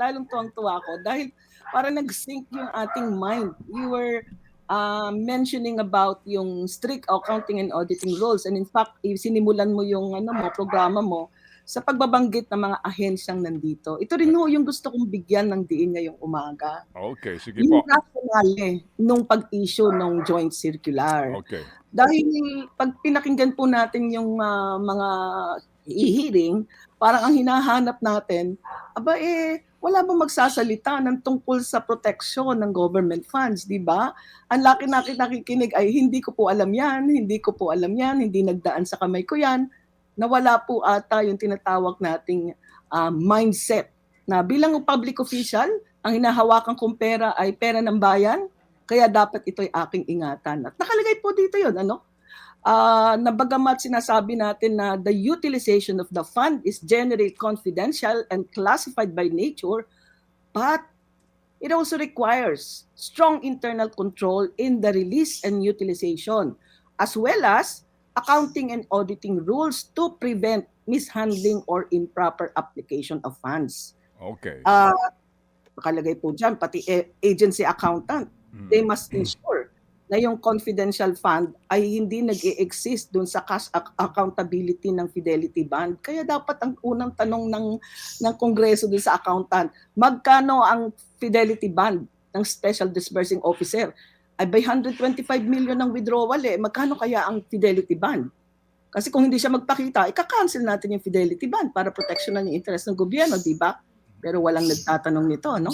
lalong tuwang-tuwa ako dahil parang nag-sync yung ating mind. You were uh, mentioning about yung strict accounting and auditing rules and in fact, sinimulan mo yung ano mo, programa mo sa pagbabanggit ng mga ahensyang nandito. Ito rin ho yung gusto kong bigyan ng diin ngayong umaga. Okay, sige Yung po. rationale nung pag-issue ng joint circular. Okay. Dahil pag pinakinggan po natin yung ah, mga i-hearing, parang ang hinahanap natin, aba eh, wala bang magsasalita ng tungkol sa protection ng government funds, di ba? Ang laki natin nakikinig ay hindi ko po alam yan, hindi ko po alam yan, hindi nagdaan sa kamay ko yan, nawala po ata yung tinatawag nating ah, mindset na bilang public official, ang hinahawakan kong pera ay pera ng bayan, kaya dapat ito'y aking ingatan. At nakalagay po dito yun, ano? Ah, na bagamat sinasabi natin na the utilization of the fund is generally confidential and classified by nature, but it also requires strong internal control in the release and utilization, as well as accounting and auditing rules to prevent mishandling or improper application of funds. Okay. Ah, nakalagay po dyan, pati eh, agency accountant, Mm. they must ensure na yung confidential fund ay hindi nag exist doon sa cash ac- accountability ng Fidelity Band. Kaya dapat ang unang tanong ng ng Kongreso doon sa accountant, magkano ang Fidelity Band ng Special Disbursing Officer? Ay by 125 million ng withdrawal eh. Magkano kaya ang Fidelity Band? Kasi kung hindi siya magpakita, ika-cancel natin yung Fidelity Band para proteksyonan yung interest ng gobyerno, di ba? Pero walang nagtatanong nito, no?